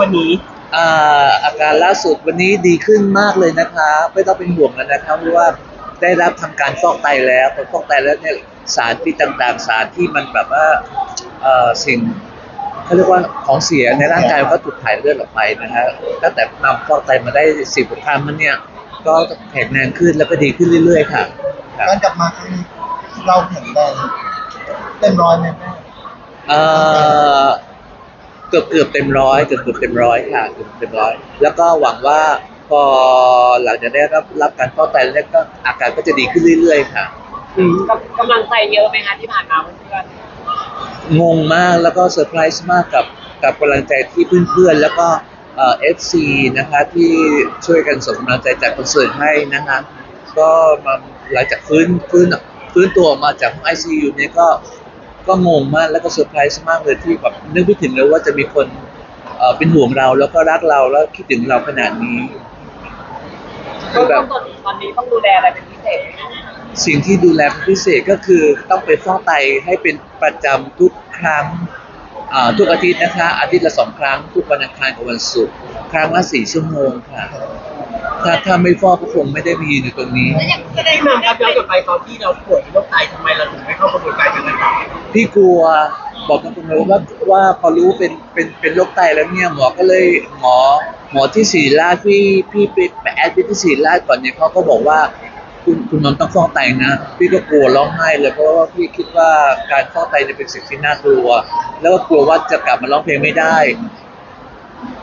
วันนี้อ่าอาการล่าสุดวันนี้ดีขึ้นมากเลยนะคะไม่ต้องเป็นห่วงแล้วนะคะเพราะว่าได้รับทำการฟอกไตแล้วพอฟอกไตแล้วเนี่ยสารพิษต่างๆ สารที่มันแบบว่าเอ่อสิ่งเขาเรียกว่าของเสียในร่างกายมันก็ถูกถ่ายเลือดออกไปนะฮะตั้งแต่นำฟอกไตมาได้สิบกว่าครั้งมันเนี่ยก็แข็งแรงขึ้นแล้วก็ดีขึ้นเรื่อยๆค่ะครับ การกลับมาครั้งนี้เราแข็งแรงเต็มร้อยไหมแม่เอ่อ เกือบเกือบเต็มร้อยเกือบเกือบเต็มร้อยค่ะเกือบเต็มร้อยแล้วก็หวังว่าพอหลังจากได้รับรับการฟอกไตแล้วเนี่ยก็อาการก็จะดีขึ้นเรื่อย ๆ ค่ะกำกำลังใจเยอะไหมคะที่ผ่านมาเพื่อนงงมากแล้วก็เซอร์ไพรส์มากกับกับกำลังใจที่เพื่อนๆแล้วก็เอ่อฟซีนะคะที่ช่วยกันส่งกำลังใจจากคอนเสิร์ตให้นะคะก็มาหลังจากฟื้นฟื้นฟื้นตัวออกมาจากห้องไอซียูเนี่ยก็ ก็งงมากแล้วก็เซอร์ไพรส์มากเลยที่แบบนึกไม่ถึงเลยว่าจะมีคนเอ่อเป็นห่วงเราแล้วก็รักเราแล้วคิดถึงเราขนาดนี้ๆก็ต้องตอนตอนนี้ต้องดูแลอะไรเป็นพิเศษไหมคะสิ่งที่ดูแลเป็นพิเศษก็คือต้องไปฟอกไตให้เป็นประจำทุกครั้งอ่าทุกอาทิตย์นะคะ อาทิตย์ละสองครั้ง ทุกวันอังคารกับวันศุกร์ครั้งละสี่ชั่วโมงค่ะ ถ้าถ้าไม่ฟอกก็คงไม่ได้มายืนอยู่ตรงนี้พี่มัมครับย้อนกลับไปตอนที่เราป่วยเป็นโรคไตทำไมเราถึงไม่เข้ากระบวนการการรักษาพี่กลัวบอกตรงๆเลยว่าว่าพอรู้เป็นเป็นเป็นโรคไตแล้วเนี่ยหมอก็เลยหมอหมอที่ศรีราชพี่พี่ไปไปแอดมิทที่ศรีราชก่อนเนี่ยเขาก็บอกว่า คุณคุณนนท์ต้องฟอกไตนะ พี่ก็กลัวร้องไห้เลยเพราะว่าพี่คิดว่าการฟอกไตเนี่ยเป็นสิ่งที่น่ากลัว แล้วก็กลัวว่าจะกลับมาร้องเพลงไม่ได้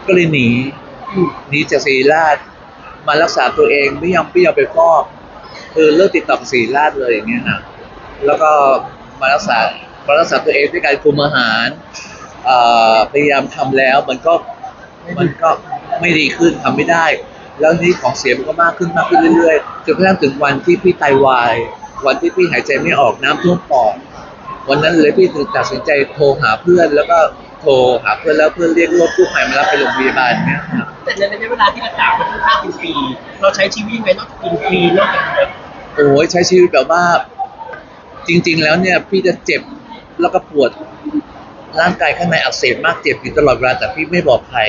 ก็เลยหนีหนีจากศรีราช มารักษาตัวเองไม่ยอมไม่ยอมไปฟอกคือเลิกติดต่อกับศรีราชเลยอย่างเงี้ยนะแล้วก็มารักษามารักษาตัวเองด้วยการคุมอาหารพยายามทำแล้วมันก็มันก็ไม่ดีขึ้นทำไม่ได้ แล้วนี่ของเสียมันก็มากขึ้นมากขึ้นเรื่อยๆจนกระทั่งถึงวันที่พี่ไตวาย วันที่พี่หายใจไม่ออกน้ำท่วมปอดวันนั้นเลยพี่ถึงตัดสินใจโทรหาเพื่อน แล้วก็โทรหาเพื่อนแล้วเพื่อนเรียกรถกู้ภัยมารับไปโรงพยาบาลเนี่ยครับ แต่ในระยะเวลาที่รักษามันค่อนข้างเป็นปีเราใช้ชีวิตยังไงนอกจากกินฟรีนอกจากแบบโอ้ยใช้ชีวิตแบบว่า จริง ๆ แล้วเนี่ย พี่จะเจ็บแล้วก็ปวดร่างกายข้างในอักเสบมากเจ็บอยู่ตลอดเวลาแต่พี่ไม่บอกใคร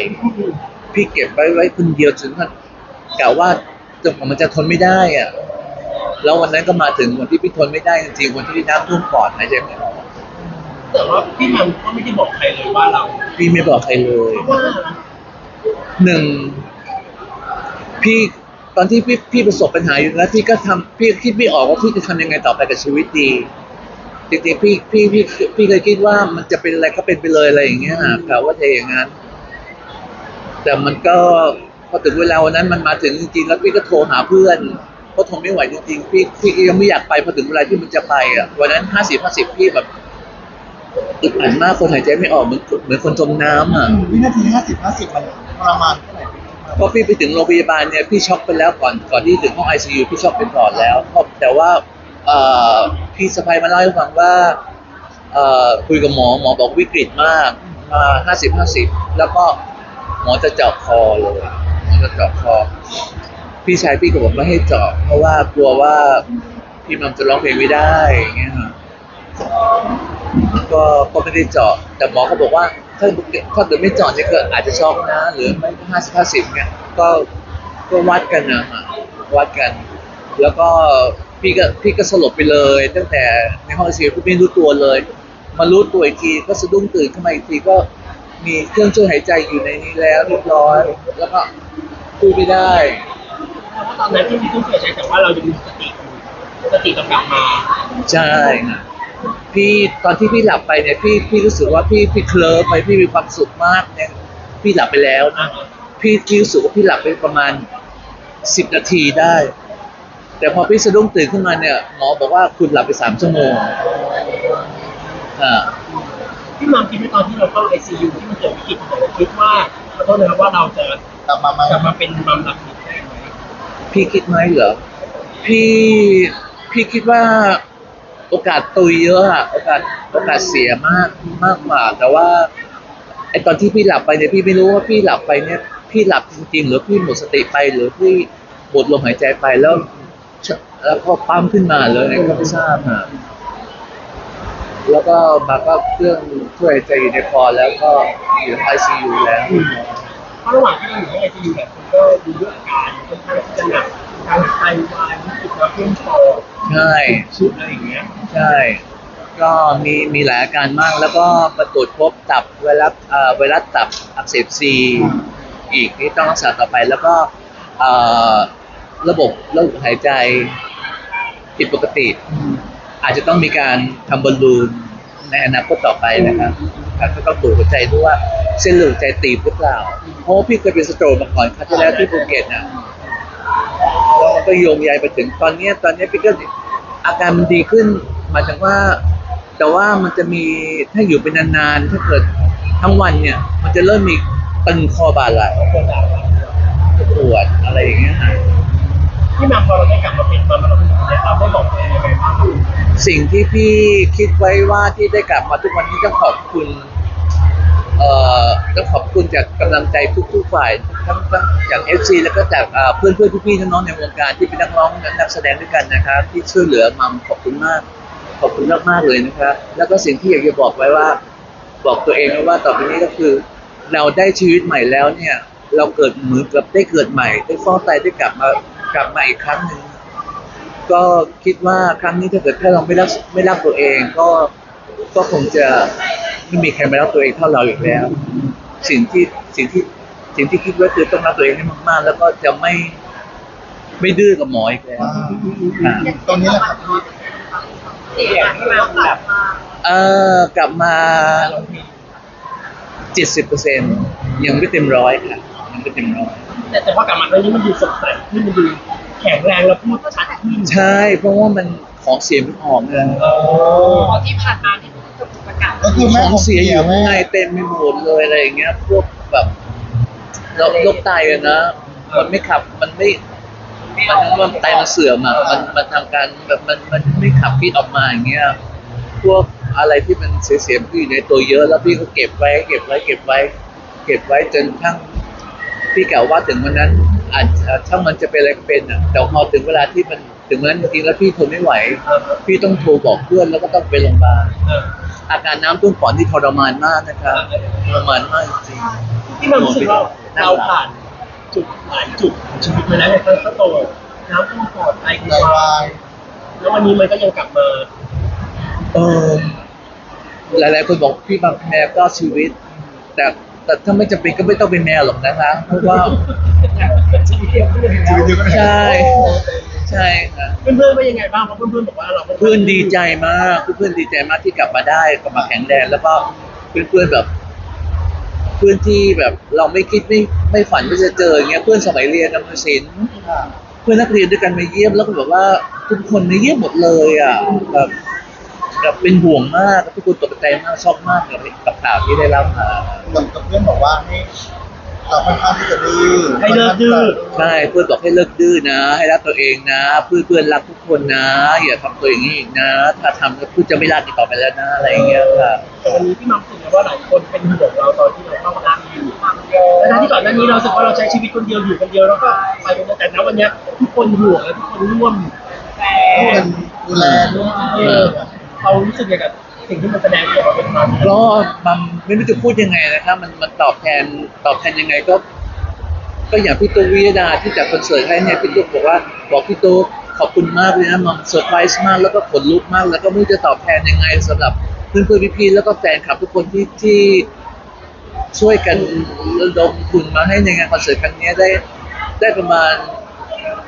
พี่เก็บไว้ไว้คนเดียวจนมันกะว่าจนกว่ามันจะทนไม่ได้อะแล้ววันนั้นก็มาถึงวันที่พี่ทนไม่ได้จริงๆวันที่น้ำท่วมปอดหายใจไม่ออกแต่ว่าพี่มัมก็ไม่ได้บอกใครเลยว่าเรา พี่ไม่บอกใครเลยว่า หนึ่งพี่ตอนที่พี่พี่ประสบปัญหาอยู่แล้วพี่ก็ทำพี่คิดไม่ออกว่าพี่จะทำยังไงต่อไปกับชีวิตดีจริงๆพี่พี่พี่พี่เคยคิดว่ามันจะเป็นอะไรก็เป็นไปเลยอะไรอย่างเงี้ยกะว่าจะอย่างนั้น แต่มันก็พอถึงเวลาวันนั้นมันมาถึงจริงๆแล้วพี่ก็โทรหาเพื่อนเพราะทนไม่ไหวจริงๆพี่พี่ยังไม่อยากไปพอถึงเวลาที่มันจะไปอะวันนั้นห้าสิบห้าสิบพี่แบบ อึดอัดมากคนหายใจไม่ออกเหมือนเหมือนคนจมน้ำอะ วินาทีห้าสิบห้าสิบมันทรมานแค่ไหนพอพี่ไปถึงโรงพยาบาลเนี่ยพี่ช็อกไปแล้วก่อนก่อนที่ถึงห้องไอซียูพี่ช็อกไปก่อนแล้วเพราะแต่ว่าเอ่อพี่สะพายมาเล่าให้ฟังว่าเอ่อคุยกับหมอหมอบอกวิกฤตมากมาห้าสิบห้าสิบแล้วก็หมอจะเจาะคอเลยหมอจะเจาะคอ พี่ชายพี่ก็บอกไม่ให้เจาะเพราะว่ากลัวว่าพี่มัมจะร้องเพลงไม่ได้อย่างเงี้ยฮะ ก็ก็ไม่ได้เจาะ แต่หมอก็บอกว่า ถ้าถ้าเกิดไม่เจาะเนี่ยก็อาจจะช็อกนะ หรือไม่ห้าสิบห้าสิบเนี่ยก็ก็วัดกันนะฮะวัดกัน แล้วก็พี่ก็พี่ก็สลบไปเลย ตั้งแต่ในห้องไอซียูพี่ไม่รู้ตัวเลย มารู้ตัวอีกทีก็สะดุ้งตื่นขึ้นมาอีกทีก็มีเครื่องช่วยหายใจอยู่ในนี้แล้วเรียบร้อย แล้วก็พูดไม่ได้เพราะตอนนั้นที่มีผู้เสียใจแต่ว่าเรายังมีสติอยู่สติกลับมาใช่ค่ะ พี่ตอนที่พี่หลับไปเนี่ยพี่พี่รู้สึกว่าพี่พี่เคลิ้มไปพี่มีความสุขมากเนี่ยพี่หลับไปแล้วนะพี่พี่รู้สึกว่าพี่หลับไปประมาณสิบนาทีได้ แต่พอพี่สะดุ้งตื่นขึ้นมาเนี่ยหมอบอกว่าคุณหลับไปสามชั่วโมงอ่าพี่มัมคิดไหมตอนที่เราเข้าไอซียูที่มันเกิดวิกฤตของเราคิดว่าขอโทษนะครับว่าเราจะกลับมาไหมกลับมาเป็นมัมหลักอีกได้ไหมพี่คิดไหมเหรอพี่พี่คิดว่า โอกาสตุยเยอะอะโอกาสโอกาสเสียมากมากกว่า แต่ว่าไอตอนที่พี่หลับไปเนี่ยพี่ไม่รู้ว่าพี่หลับไปเนี่ย พี่หลับจริงๆหรือพี่หมดสติไปหรือพี่หมดลมหายใจไปแล้ว แล้วก็ปั๊มขึ้นมาเลยก็ไม่ทราบฮะแล้วก็มาก็เครื่องช่วยใจอยู่ในคอแล้วก็อยู่ไอซียูแล้วราะระหว่างที่เราอยู่ในไอซียูแบบคนก็ดูด้วยอาการค่อนข้างจะหนัก ทางไตวายวิกฤตน้ำท่วมปอดใช่ชุดอะไรอย่างเงี้ยใช่ ก็มีมีหลายอาการมากแล้วก็มาตรวจพบตับไวรัสเอ่อไวรัสตับอักเสบซีอีกที่ต้องรักษาต่อไปแล้วก็เอ่อระบบระบบหายใจผิดปกติ อาจจะต้องมีการทำบอลลูนในอนาคตต่อไปนะครับแล้วก็ต้องตรวจหัวใจด้วยว่าเส้นเลือดหัวใจตีบหรือเปล่าเพราะว่าพี่เคยเป็นสโตรกมาก่อนครั้งที่แล้วที่ภูเก็ตนะแล้วมัน ก็โยงใยไปถึงตอนเนี้ยตอนเนี้ยพี่ก็อาการมันดีขึ้นหมายถึงว่า แต่ว่ามันจะมีถ้าอยู่เป็นนานๆถ้าเกิดทั้งวันเนี่ย มันจะเริ่มมีตึงคอบ่าไหล่ตัวดาวปวดอะไรอย่างเงี้ยฮะที่มาพอเราได้กลับมาเป็นมาเราเป็นอย่างเงี้ยเราได้บอกตัวเองยังไงบ้างสิ่งที่พี่คิดไว้ว่าที่ได้กลับมาทุกวันนี้ต้องขอบคุณ เอ่อต้องขอบคุณจากกำลังใจทุกๆฝ่ายทั้งทั้งจากเอฟซีแล้วก็จากเอ่อเพื่อนเพื่อนๆพี่ๆน้องๆในวงการที่เป็นนักร้องนักแสดงด้วยกันนะครับที่ช่วยเหลือมัมขอบคุณมาก ขอบคุณมากมากๆเลยนะครับแล้วก็สิ่งที่อยากจะบอกไว้ว่า บอกตัวเองไว้ว่าต่อไปนี้ก็คือ เราได้ชีวิตใหม่แล้วเนี่ย เราเกิดเหมือนกับได้เกิดใหม่ได้ฟอกไตได้กลับมากลับมาอีกครั้งหนึ่ง ก็คิดว่าครั้งนี้ถ้าเกิดถ้าเราไม่รักไม่รักตัวเองก็ ก็คงจะไม่มีใครมารักตัวเองเท่าเราอีกแล้ว สิ่งที่สิ่งที่สิ่งที่คิดไว้คือต้องรักตัวเองให้มากๆ แล้วก็จะไม่ไม่ดื้อกับหมออีกแล้วอ่าตรงนี้แหละครับพี่เสียงที่มาแบบเออกลับมาเจ็ดสิบเปอร์เซ็นยังไม่เต็มร้อยค่ะยังไม่เต็มร้อยแต่แต่พอกลับมาครั้งนี้มันดูสดใสขึ้นมันดูแข็งแรงแล้วพูดชัดขึ้นใช่ เพราะว่ามันของเสียมันออกเลยเออพอที่ผ่านมาที่ ถูกประกาศก็คือขแม่องของเสียอยู่ข้างในแม่เต็มไปหมดเลยอะไรอย่างเงี้ย พวกแบบ เราโรคไตอะนะ มันไม่ขับมันไม่ มันมันไตมันเสื่อมอะมันมันทำการแบบมันมันไม่ขับพิษออกมาอย่างเงี้ย พวกอะไรที่มันเสียๆพี่อยู่ในตัวเยอะ แล้วพี่ก็เก็บไว้ เก็บไว้ เก็บไว้ เก็บไว้จนทั้งพี่กล่าวว่าถึงวันนั้นอาจจะถ้ามันจะเป็นอะไรก็เป็นอะแต่พอถึงเวลาที่มันถึงวันนั้นจริงๆแล้วพี่ทนไม่ไหว พี่ต้องโทรบอกเพื่อนแล้วก็ต้องไปโรงพยาบาลเอาการน้ำท่วมปอดที่ทรมานมากนะครับทรมานมากจริงที่มันรู้สึกว่าเราผ่านจุดหลายจุดของชีวิตมาแล้วเนี่ยทั้งโตน้ำท่วมปอดไตไตวายแล้ววันนี้มันก็ยังกลับมาเออหลายๆคนบอกพี่บางแมวก็ชีวิต แต่แต่ถ้าไม่จำเป็นก็ไม่ต้องเป็นแมวหรอกนะคะเพราะว่าชีวิตเดียวกันชีวิตเดียวกันใช่ ใช่ค่ะเพื่อนๆว่ายังไงบ้างเพราะเพื่อนๆบอกว่าเราเพื่อนดีใจมากเพื่อนดีใจมากที่กลับมาได้กลับมาแข็งแรงแล้วก็เพื่อนๆแบบ เพื่อนที่แบบเราไม่คิดไม่ไม่ฝันว่าจะเจออย่างเงี้ยเพื่อนสมัยเรียนนำศิลป์ค่ะเพื่อนนักเรียนด้วยกันมาเยี่ยมแล้วก็แบบว่าทุกคนมาเยี่ยมหมดเลยอะแบบแบบเป็นห่วงมากทุกคนตกใจมากช็อกมากกับกับข่าวที่ได้รับมากับกับเพื่อนบอกว่าให้ เราค่อนข้างที่จะดื้อให้เลิกดื้อใช่เพื่อนบอกให้เลิกดื้อนะ ให้รักตัวเองนะ เพื่อนเพื่อนรักทุกคนนะ อย่าทำตัวอย่างนี้อีกนะ ถ้าทำแล้วเพื่อนจะไม่รักอีกต่อไปแล้วนะอะไรอย่างเงี้ยค่ะแต่วันนี้พี่มัมรู้สึกว่าหลายคนเป็นห่วงเราตอนที่เราเข้ามานั่งอยู่แล้วที่ก่อนหน้านี้เราสึกว่าเราใช้ชีวิตคนเดียวอยู่คนเดียวแล้วก็ไปคนเดียวแต่ณวันเนี้ยทุกคนห่วงและทุกคนร่วมช่วยกันดูแลด้วยเออเรารู้สึกยังไงกับ สิ่งที่มันแสดงออกมาเป็นความก็มันไม่รู้จะพูดยังไงนะครับ มันมันตอบแทนตอบแทนยังไงก็ ก็อย่างพี่ตุ๊กวิยดาที่จัดคอนเสิร์ตให้เนี่ยพี่ตุ๊กบอกว่าบอกพี่ตุ๊กขอบคุณมากเลยนะมันเซอร์ไพรส์มากแล้วก็ขนลุกมาก แล้วก็ไม่รู้จะตอบแทนยังไงสำหรับเพื่อนเพื่อนๆพี่ๆแล้วก็แฟนคลับทุกคนที่ที่ช่วยกันระดมทุนมาให้ในงานคอนเสิร์ตครั้งนี้ได้ได้ประมาณ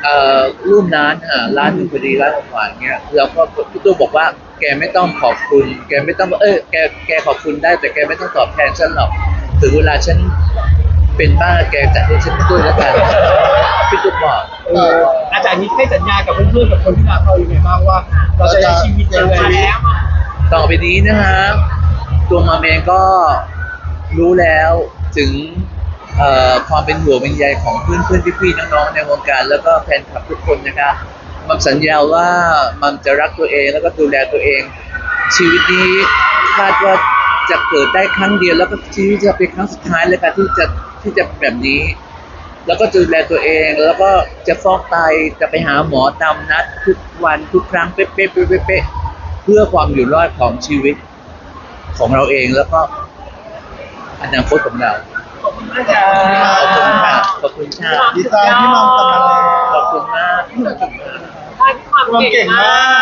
เอ่อร่วมล้านอะล้านหนึ่งพอดีล้านกว่าๆเงี้ยแล้วก็พี่ตุ๊กบอกว่า แกไม่ต้องขอบคุณ แกไม่ต้องเออแกแกขอบคุณได้ แต่แกไม่ต้องตอบแทนฉันหรอกถึงเวลาฉันเป็นบ้าแกจัดให้ฉันด้วยแล้วกันพี่ตุ๊กบอก เอออาจารย์นี้ให้สัญญากับเพื่อนๆกับคนที่รักเราอย่างไรบ้างว่า เราจะใช้ชีวิตยังไงแล้วต่อไปนี้นะฮะตัวมาเองก็รู้แล้วถึงเอ่อความเป็นห่วงเป็นใยของเพื่อนเพื่อนๆพี่ๆน้องๆในวงการ แล้วก็แฟนคลับทุกคนนะครับ มันสัญญาว่ามันจะรักตัวเองแล้วก็ดูแลตัวเอง ชีวิตนี้คาดว่าจะเกิดได้ครั้งเดียว แล้วก็ชีวิตจะเป็นครั้งสุดท้ายเลยค่ะที่จะที่จะแบบนี้ แล้วก็ดูแลตัวเองแล้วก็จะฟอกไตจะไปหาหมอตามนัดทุกวันทุกครั้งเป๊ะๆเป๊ะเป๊ะเพื่อความอยู่รอดของชีวิตของเราเองแล้วก็อนาคตของเรา มากครับขอบคุณค่ะขอบคุณค่ะดีใจที่มองกลับมาแล้วขอบคุณมากได้ความเก่งมาก